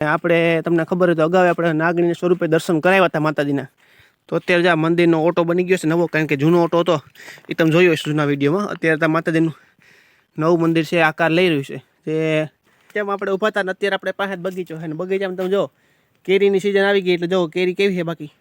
આપણે તમને ખબર હોય તો અગાઉ આપણે નાગણીને સ્વરૂપે દર્શન કરાવ્યા હતા માતાજીના. તો અત્યારે જે આ મંદિરનો ઓટો બની ગયો છે, નવો, કારણ કે જૂનો ઓટો હતો, એ તમે જોયો હશે જૂના વિડીયોમાં. અત્યારે ત્યાં માતાજીનું નવું મંદિર છે, આકાર લઈ રહ્યું છે. જે તેમ આપણે ઊભા હતા અત્યારે આપણે પાસે બગીચો છે. અને બગીચામાં તમે જો કેરીની સિઝન આવી ગઈ એટલે જો કેરી કેવી છે બાકી.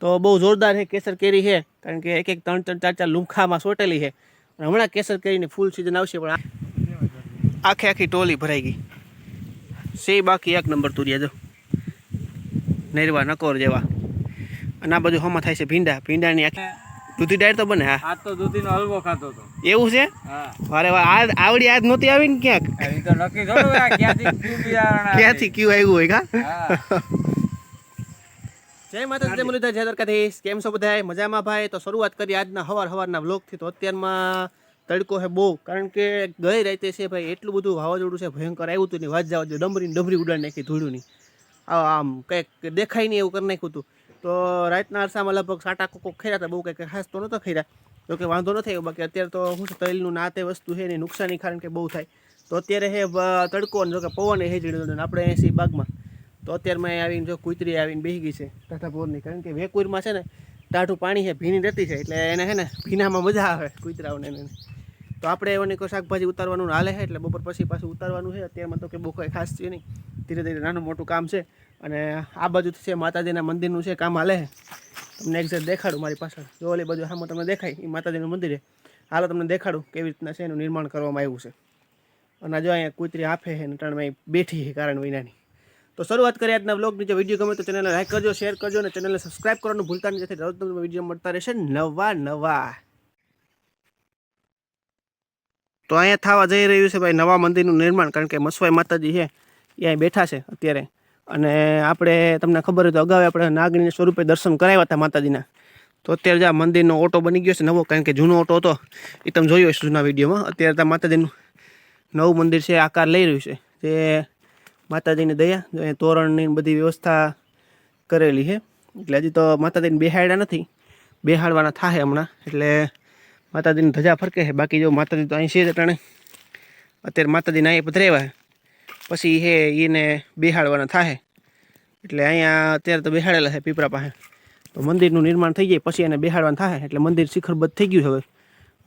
તો બહુ જોરદાર છે, કેસર કેરી છે, કારણ કે એક એક ત્રણ ત્રણ ચાર ચાર લુમખામાં સોટેલી છે. અને હમણાં કેસર કેરીની ફૂલ સિઝન આવશે, પણ આખે આખી ટોલી ભરાઈ ગઈ. સે બાકી એક નંબર તુરિયા જો. નેરવા નકોર જેવા. અને આ બધું હમાં થાય છે ભીંડા. ભીંડાની આખી દૂધી ડાયર તો બને હા. આજ તો દૂધીનો હલવો ખાતો હતો એવું છે? અરે આ આવડી આજ નહોતી આવી ને ક્યાંક તો નક્કી ક્યાંથી ક્યુ આવ્યું હોય કા જય માતા જય મુરલીધર જય દ્વારકાધીશ. કેમ છો બધા મજામાં ભાઈ? તો શરૂઆત કરી આજના હવાર હવારના બ્લોગથી તો અત્યારમાં તડકો છે બહુ. કારણ કે ગઈ રાતે છે ભાઈ, એટલું બધું વાવાઝોડું છે, ભયંકર આવ્યું હતું ને, વાત જવા દો ડમરીને ડમરી ઉડાડી નાખી ધૂળુંની. આમ કંઈક દેખાય નહીં એવું કરી નાખ્યું હતું. તો રાતના અરસામાં લગભગ સાટા કોકો ખેરા હતા, બહુ કંઈક ખાસ તો નહોતો ખેરા તો કે વાંધો ન થયો બાકી અત્યારે તો શું છે તૈલનું ના તે વસ્તુ છે એની નુકસાની કારણ કે બહુ થાય. તો અત્યારે હે તડકો જો કે પવન હે હેજડી આપણે એસી બાગમાં. તો અત્યારે મેં આવીને જો કૂતરી આવીને બેસી ગઈ છે ટાટાપોરની કારણ કે વેકુરમાં છે ને, ટાઢું પાણી છે, ભીની રહેતી છે, એટલે એને છે ને, ભીનામાં મજા આવે કૂતરાઓને એને. તો આપણે એવાની કોઈ શાકભાજી ઉતારવાનું હાલે છે? એટલે બપોર પછી પાછું ઉતારવાનું છે. અત્યારમાં તો કે બહુ કંઈ ખાસ છે નહીં. ધીરે ધીરે નાનું મોટું કામ છે. અને આ બાજુ છે માતાજીના મંદિરનું છે કામ હાલે છે. તમને એક્ઝેક્ટ દેખાડું મારી પાછળ. જો ઓલી બાજુ સામે તમને દેખાય એ માતાજીનું મંદિર. છે હાલો તમને દેખાડું કેવી રીતના છે એનું નિર્માણ કરવામાં આવ્યું છે. અને જો અહીંયા કૂતરી આફે છે ત્રણ બેઠી છે કારણ વિનાની. તો શરૂઆત કરીએ આજના બ્લોગની જો વીડિયો ગમે તો ચેનલને લાઈક કરજો શેર કરજો અને ચેનલને સબસ્ક્રાઇબ કરવાનું ભૂલતા નહીં. જેથી રોજ તમને વીડિયો મળતા રહેશે નવા નવા. તો અહીંયા થવા જઈ રહ્યું છે ભાઈ નવા મંદિરનું નિર્માણ, કારણ કે મસવાઈ માતાજી છે, એ અહીં બેઠા છે અત્યારે. અને આપણે, તમને ખબર હોય તો અગાઉ આપણે નાગણીના સ્વરૂપે દર્શન કરાવ્યા હતા માતાજીના. તો અત્યારે જે આ મંદિરનો ઓટો બની ગયો છે, નવો, કારણ કે જૂનો ઓટો હતો, એ તમે જોયો હશે જૂના વિડીયોમાં. અત્યારે ત્યાં માતાજીનું નવું મંદિર છે, આકાર લઈ રહ્યું છે. જે માતાજીની દયા અહીંયા તોરણની બધી વ્યવસ્થા કરેલી છે. એટલે હજી તો માતાજીને બેહાડ્યા નથી, બેહાડવાના થાય હમણાં. એટલે માતાજીની ધજા ફરકે છે. બાકી જો માતાજી તો અહીં છે જ અટાણે. અત્યારે માતાજીને અહીં પધરાવ્યા પછી હે એને બેહાડવાના થાય એટલે અહીંયા અત્યારે તો બેહાડેલા છે પીપરા પાસે. તો મંદિરનું નિર્માણ થઈ જાય, પછી એને બેહાડવાનું થાય એટલે મંદિર શિખરબદ્ધ થઈ ગયું હવે.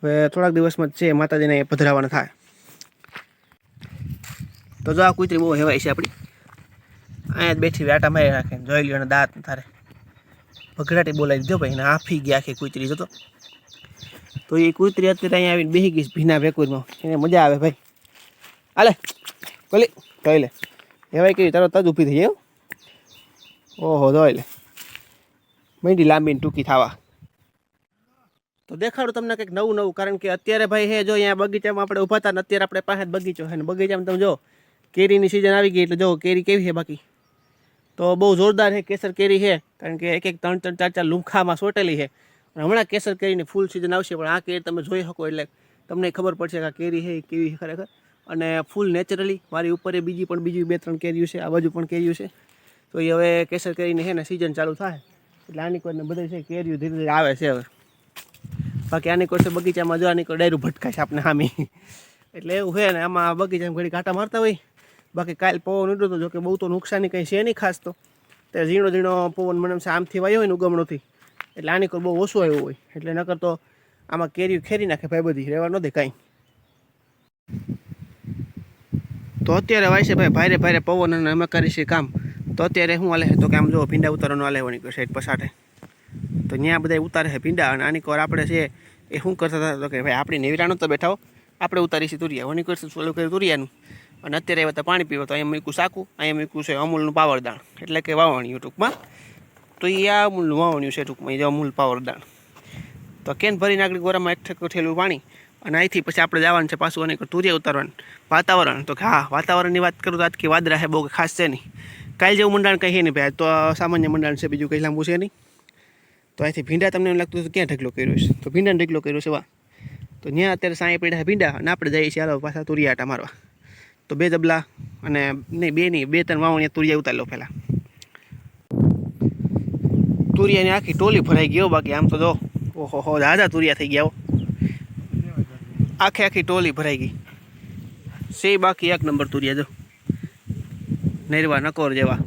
હવે થોડાક દિવસમાં છે માતાજીને અહીંયા પધરાવાના થાય તો જો આ કૂતરી બહુ હેવાય છે આપણી. અહીંયા જ બેઠી આટા મારી રાખે જોઈ લ્યો અને દાંત તારે. ભગડાટી બોલાવી દીધો ભાઈ એને આફી ગયા આખી કૂતરી, જોતો. તો એ કૂતરી અત્યારે અહીંયા આવીને બેસી ગઈ છે ભીના વેકુરમાં એને મજા આવે ભાઈ. હાલે, કોલી જોઈ લે. હેવાય કેવી તરત જ ઊભી થઈ જાય હો. ઓહો, જોઈ લે. માંડી લાંબી ને ટૂંકી થવા. તો દેખાડું તમને કંઈક નવું નવું, કારણ કે અત્યારે ભાઈ હે, જો અહીંયા બગીચામાં આપણે ઊભા હતા ને અત્યારે આપણે પાસે જ બગીચો છે ને બગીચામાં તમે જો, કેરીની સિઝન આવી ગઈ એટલે જો, કેરી કેવી છે બાકી? તો બહુ જોરદાર છે, કેસર કેરી છે, કારણ કે એક એક ત્રણ ત્રણ ચાર ચાર લુમખામાં સોટેલી છે. અને હમણાં કેસર કેરીની ફૂલ સિઝન આવશે, પણ આ કેરી તમે જોઈ શકો એટલે તમને ખબર પડશે કે આ કેરી છે કેવી છે ખરેખર. અને ફૂલ નેચરલી મારી ઉપર એ બીજી પણ બીજી બે ત્રણ કેરીઓ છે, આ બાજુ પણ કેરીઓ છે. તો એ હવે કેસર કેરીની છે ને સિઝન ચાલુ થાય. એટલે આની કોઈને બધે છે કેરીઓ ધીરે ધીરે આવે છે હવે. બાકી આની કોઈ બગીચામાં, જો આની કોઈ ડાયરું ભટકાય છે આપણે હામી. એટલે એવું છે ને, આમાં બગીચામાં ઘડી કાંટા મારતા હોય. બાકી કાલ પવન ઉડ્યો જો કે બહુ તો નુકસાની કંઈ છે નહીં ખાસ તો. તે ઝીણો ઝીણો પવન મને આમથી વાયો હોય ને ઉગમણોથી. એટલે આની કોઈ બહુ ઓછું આવ્યું હોય. એટલે નકર તો આમાં કેરીઓ ખેરી નાખે, ભાઈ બધી રહેવા ન દે કાંઈ. તો અત્યારે વાય છે ભાઈ, ભારે ભારે પવન અને અમે કરી છે કામ. તો અત્યારે શું હાલે તો કે આમ જો ભીંડા ઉતારવાનો હાલે હોય સાઈડ પસાટે તો ત્યાં બધા ઉતારે છે ભીંડા અને આની કોર આપણે છે, એ શું કરતા હતા? તો કે ભાઈ આપણી નેવરાનો તો બેઠા આપણે આપણે ઉતારીશું તુરિયા. ઓની કરશું ચાલુ કર્યું તુરિયાનું. અને અત્યારે એવા તો પાણી પીવો, તો અહીંયા મૂક્યું સાકું અહીંયા મૂક્યું છે અમૂલનું પાવરદાણ. એટલે કે વાવણીયું ટૂંકમાં. તો એ આ અમૂલનું વાવણ્યું છે ટૂંકમાં. એ જે અમૂલ પાવરદાણ તો કેન ભરીને આગળ ગોરામાં એક થયેલું પાણી અને અહીંથી પછી આપણે જવાનું છે પાછું અને તુરિયા ઉતારવાનું. વાતાવરણ. તો કે હા, વાતાવરણની વાત કરું તો આજથી વાદરા છે, બહુ ખાસ છે નહીં. કાલ જેવું મંડાણ કહીએ નહીં ભાઈ. તો સામાન્ય મંડાણ છે, બીજું કંઈ લાંબુ છે નહીં. તો અહીંથી ભીંડા તમને એમ લાગતું હતું ક્યાં ઢગલો કર્યો છે? તો ભીંડાને ઢગલો કર્યો છે વા તો ત્યાં અત્યારે સાંઈ પડ્યા ભીંડા અને આપણે જઈએ છીએ હાલો પાછા તુરિયા આટા મારવા. તો બે ડબલા અને નહીં, બે નહીં, બે ત્રણ વાવણીયા તુરિયા ઉતારી લો પહેલાં. તુરિયાની આખી ટોલી ભરાઈ ગયો બાકી આમ તો જો, ઓહો હો, દાદા તુરિયા થઈ ગયા આખી આખી ટોલી ભરાઈ ગઈ. સે બાકી એક નંબર તુરિયા જો. નૈરવા નકોર જેવા.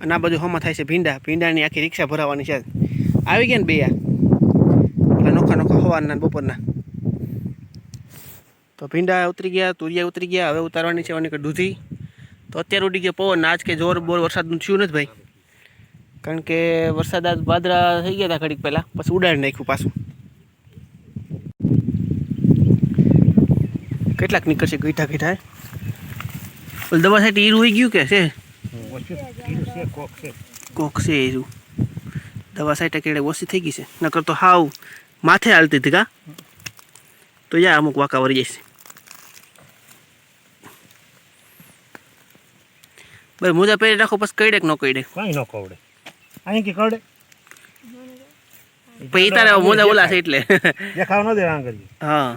અને આ બધું હમા થાય છે ભીંડા. ભીંડાની આખી રિક્ષા ભરાવાની છે. આવી ગયા ને બે યાર નોખા નોખા હોવાના બપોરના. તો ભીંડા ઉતરી ગયા, તુરિયા ઉતરી ગયા, હવે ઉતારવાની છે ઓની દૂધી. તો અત્યારે ઉડી ગયો પવન. આજ કે જોર બોર વરસાદનું થયું નથી ભાઈ. કારણ કે વરસાદ આજ બાદરા થઈ ગયા હતા ઘડીક પહેલાં, પછી ઉડાડી નાખ્યું પાછું. કેટલાક નીકળશે ગીઠા ગીઠા ઓલ દવા સાઈડ ઈરું હોઈ ગયું કે છે? કોક છે ઈરું દવા સાઈડ કેડે ઓછી થઈ ગઈ છે. નકર તો હાવ માથે હાલતી હતી કા? તો યા અમુક વાંકા વળી જશે ભાઈ મોજા પહેરી રાખો, પછી કઈડે કે ન કઈડે? કઈ ન કવડે અહીં કે કવડે પછી તારે મોજા ઓલા છે એટલે. દેખાવ ન દેવા કરીએ. હા.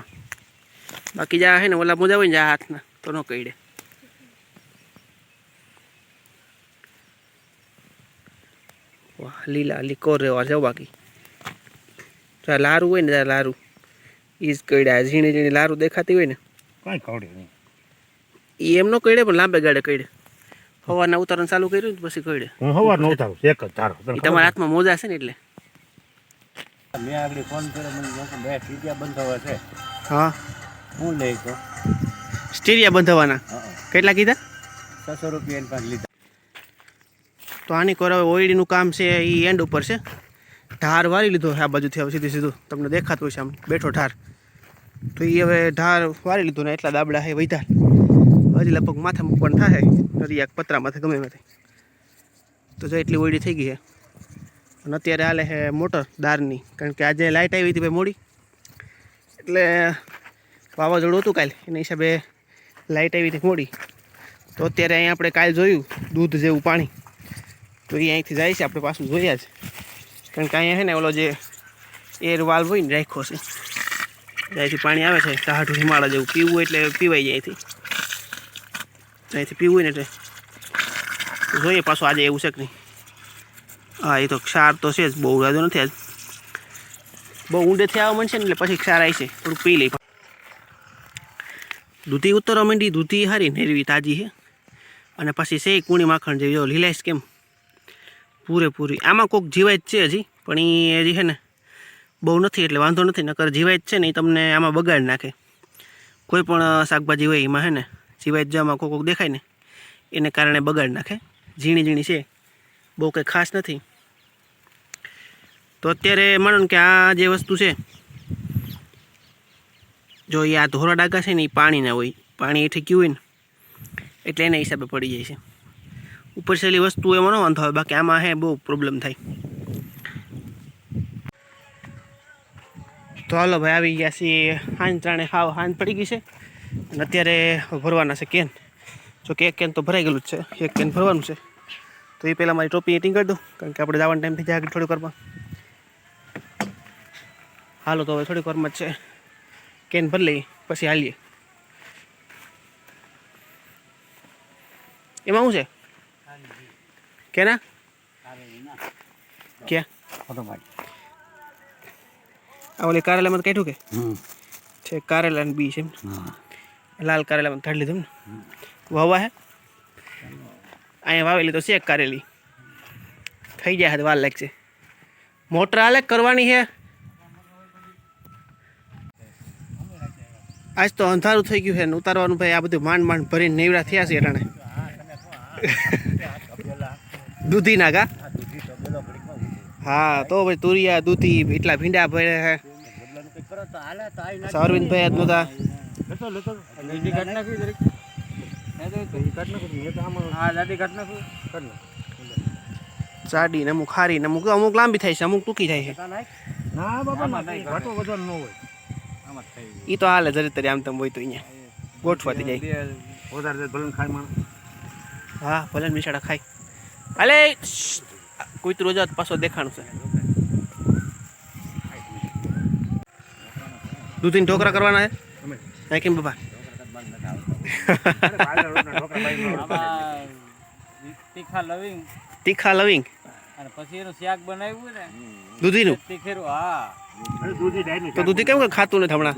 બાકી જા હે ને ઓલા મોજા હોય ને જા હાથના તો ન કઈડે. વાહ લીલા લીકોર રેવા છે બાકી. જા લારું હોય ને જા લારું. ઈ જ કઈડ્યા ઝીણી ઝીણી લારું દેખાતી હોય ને કઈ કવડે નહીં. એમ નો કઈડે પણ લાંબે ગાડે કઈડે. હવારના ઉતારણ ચાલુ કર્યું ને પછી કઈડે હું સવાર નો ઉતારું એક જ તારો તમારા હાથમાં મોજા છે ને એટલે. મેં આગળ ફોન કર્યો મને બે સ્ટીરિયા બંધાવા છે. હા. હું લઈ તો સ્ટીરિયા બંધાવાના કેટલા કીધા? છસો રૂપિયા પાંચ લીધા. તો આની કોર હવે ઓઈડીનું કામ છે એ એન્ડ ઉપર છે. ઢાર વારી લીધો આ બાજુથી હવે સીધું સીધું. તમને દેખાતું હોય છે આમ બેઠો ઢાર તો એ હવે ઢાર વારી લીધો ને એટલા દાબડા હે વૈધા હજી લગભગ માથે મૂકવાનું થાય દરિયાક પતરા માથે ગમે એમાંથી તો જો એટલી ઓયડી થઈ ગઈ છે. અને અત્યારે હાલે છે મોટર દારની કારણ કે આજે લાઇટ આવી હતી ભાઈ મોડી. એટલે વાવાઝોડું હતું કાલે. એના હિસાબે લાઇટ આવી હતી મોડી. તો અત્યારે અહીંયા આપણે કાલે જોયું દૂધ જેવું પાણી. તો એ અહીંથી જાય છે, આપણે પાછું જોયા છે કારણ કે અહીંયા છે ને ઓલો જે એર વાલ્વ હોય ને રાખ્યો છે. ત્યાંથી પાણી આવે છે ટાઢું હિમાળા જેવું પીવું એટલે પીવાઈ જાય અહીંથી. અહીંથી પીવું ને એટલે જોઈએ પાછું આજે એવું છે કે નહીં. હા, એ તો ક્ષાર તો છે જ, બહુ જાજો નથી આજ. બહુ ઊંડેથી આવવા છે ને એટલે પછી ક્ષાર આવી છે, થોડુંક પી લઈ દૂધી ઉત્તરો માંડી દૂધી હારી, નેરવી તાજી છે. અને પછી છે કુણી માખણ જેવી, જો લીલાઈશ કેમ? પૂરેપૂરી. આમાં કોઈક જીવાય જ છે હજી, પણ એ હજી છે ને બહુ નથી, એટલે વાંધો નથી, નકર જીવાય જ છે ને એ તમને આમાં બગાડી નાખે. કોઈ પણ શાકભાજી હોય એમાં છે ને જીવાય જ કોક કોઈક દેખાય ને, એને કારણે બગાડી નાખે. ઝીણી ઝીણી છે. બહુ કંઈ ખાસ નથી. તો અત્યારે માનો કે આ જે વસ્તુ છે, જો એ આ ધોરા ડાગા છે ને એ પાણીના હોય. પાણી એઠી ગયું હોય ને, એટલે એના હિસાબે પડી જાય છે. ઉપર છેલ્લી વસ્તુ એમાં ન વાંધો આવે, બાકી આમાં હે બહુ પ્રોબ્લેમ થાય. તો હાલો ભાઈ, આવી ગયા છીએ હાંજ ત્રણે. હાવ હાંજ પડી ગઈ છે. અને અત્યારે ભરવાના છે કેન. જો કે એક કેન તો ભરાઈ ગયેલું જ છે. એક કેન ભરવાનું છે. તો એ પહેલાં મારી ટોપી એટિંગ કરી દઉં કારણ કે આપણે જવાનો ટાઈમ થઈ જાય થોડીક વારમાં. હાલો તો હવે થોડીક વારમાં જ છે. કેન ભરી લઈએ પછી હાલીએ. એમાં શું છે? કેના? ક્યાં? આ ઓલી કારેલામાં કાઢ્યું કે? છે કારેલાની બી છે એમ. હા. લાલ કારેલા કાઢી લીધું ને? વાવા હે? અહીંયા વાવેલી તો શેક કારેલી. થઈ જાય હાથ વાર લાગશે. મોટર હાલે કરવાની છે આજ તો અંધારું થઈ ગયું છે ને ઉતારવાનું ભાઈ. આ બધું માંડ માંડ ભરીને નેવડા થયા છે અટાણે. દૂધી નાગા હા, તો ભાઈ તુરિયા, દૂધી, એટલા ભીંડા ભરે છે અરવિંદભાઈ આજ નહોતા લેતો લેતો. બીજી કાઢ નાખી દરેક. જાડી ને અમુક ખારી ને અમુક અમુક લાંબી થાય છે અમુક ટૂંકી થાય છે. ના બાબા ના. ઘાટો હોય. એ તો હાલે જરી તરી આમ તેમ હોય તો અહીંયા. ગોઠવાતી જાય. બે- વધારે તો ખાય માણસ. હા ભલન બિચારા ખાય. હાલે કૂતરું જાત પાછો દેખાણું છે. દૂધીને ઢોકરા કરવાના છે? ત્યાં કેમ બાબા તીખા લવિંગ. તીખા લવિંગ અને પછી એનું શાક બનાવ્યું ને દૂધીનું? તીખેરું હા તો દૂધી કેમ ખાતું નથી હમણાં?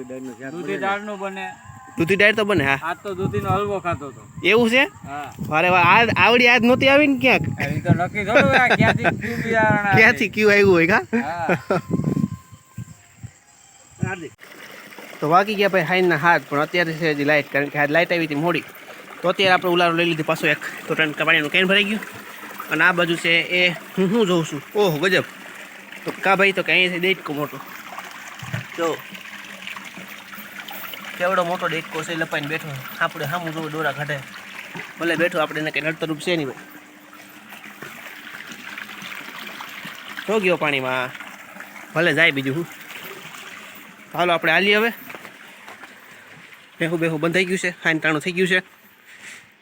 દૂધી દાળનું બને દૂધી ડાયર તો બને, હા. આજ તો દૂધીનો હલવો ખાતો હતો એવું છે? હા વારે વાહ આ આવડી આજ નહોતી આવી ને ક્યાંક? તો નક્કી ક્યાંથી ક્યુ ક્યાંથી ક્યુ આવ્યું હોય કા હા તો વાગી ગયા ભાઈ હાઈના હાથ, પણ અત્યારે છે હજી લાઇટ કારણ કે આજ લાઇટ આવી હતી મોડી. તો અત્યારે આપણે ઉલારો લઈ લીધી પાછો એક. તો ટન પાણીનું કેન ભરાઈ ગયું. અને આ બાજુ છે એ હું શું જોઉં છું. ઓહો, ગજબ. તો કા ભાઈ, તો કે અહીંયા દેટકો મોટો. જો. કેવડો મોટો ડેટકો છે લપાઈને બેઠો. આપણે સામું જોવું દોરા કાઢે. ભલે બેઠો, આપણે એને કંઈ નડતરૂપ છે નહીં ભાઈ. તો ગયો પાણીમાં. ભલે જાય બીજું હું. હાલો, આપણે હાલીએ હવે. બેહું બેહું. બંધાઈ ગયું છે. ફાઇન તાણું થઈ ગયું છે.